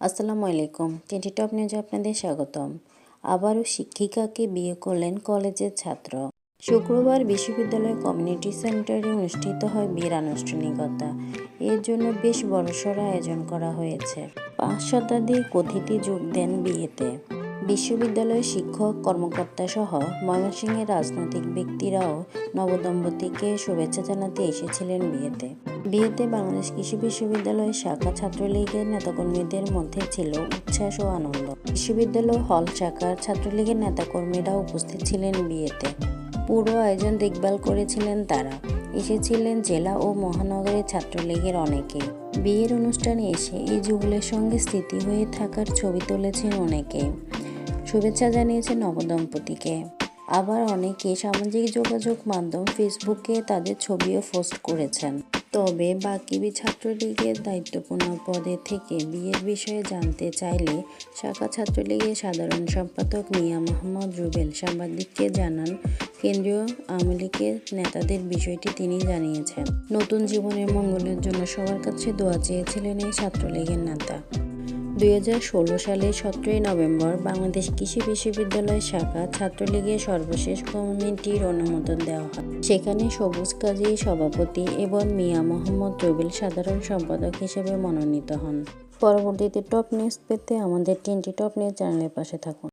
আসসালামু আলাইকুম। টেন্টি টপ নিউজে আপনাদের স্বাগতম। আবারও শিক্ষিকাকে বিয়ে করলেন কলেজের ছাত্র। শুক্রবার বিশ্ববিদ্যালয় কমিউনিটি সেন্টারে অনুষ্ঠিত হয় বিয়ের আনুষ্ঠানিকতা। এর জন্য বেশ বড়সড় আয়োজন করা হয়েছে। পাঁচ শতাধিক অতিথি যোগ দেন বিয়েতে। বিশ্ববিদ্যালয়ের শিক্ষক কর্মকর্তা সহ ময়মনসিংহের রাজনৈতিক ব্যক্তিরাও নবদম্পতিকে শুভেচ্ছা জানাতে এসেছিলেন বিয়েতে। বিয়েতে বাংলাদেশ কৃষি বিশ্ববিদ্যালয়ের শাখা ছাত্রলীগের নেতাকর্মীদের মধ্যে ছিল উচ্ছ্বাস ও আনন্দ। বিশ্ববিদ্যালয় হল শাখার ছাত্রলীগের নেতাকর্মীরা উপস্থিত ছিলেন বিয়েতে। পুরো আয়োজন দেখভাল করেছিলেন তারা। এসেছিলেন জেলা ও মহানগরের ছাত্রলীগের অনেকে। বিয়ের অনুষ্ঠানে এসে এই যুগলের সঙ্গে স্মৃতি হয়ে থাকার ছবি তুলেছেন অনেকে। শুভেচ্ছা জানিয়েছে নবদম্পতিকে। আবার অনেকে সামাজিক যোগাযোগ মাধ্যম ফেসবুকে তাদের ছবিও পোস্ট করেছেন। তবে বাকিবি ছাত্রলীগের দায়িত্বপূর্ণ পদে থেকে বিয়ের বিষয়ে জানতে চাইলে শাখা ছাত্রলীগের সাধারণ সম্পাদক মিয়া মোহাম্মদ রুবেল সাংবাদিককে জানান, কেন্দ্রীয় আওয়ামী লীগের নেতাদের বিষয়টি তিনি জানিয়েছেন। নতুন জীবনের মঙ্গলের জন্য সবার কাছে দোয়া চেয়েছিলেন এই ছাত্রলীগের নেতা। দুই হাজার ষোলো সালে সতেরোই নভেম্বর বাংলাদেশ কৃষি বিশ্ববিদ্যালয় শাখা ছাত্রলীগের সর্বশেষ কমিটির অনুমোদন দেওয়া হয়। সেখানে সবুজ কাজী সভাপতি এবং মিয়া মোহাম্মদ রবিল সাধারণ সম্পাদক হিসেবে মনোনীত হন। পরবর্তীতে টপ নিউজ পেতে আমাদের তিনটি টপ নিউজ চ্যানেলের পাশে থাকুন।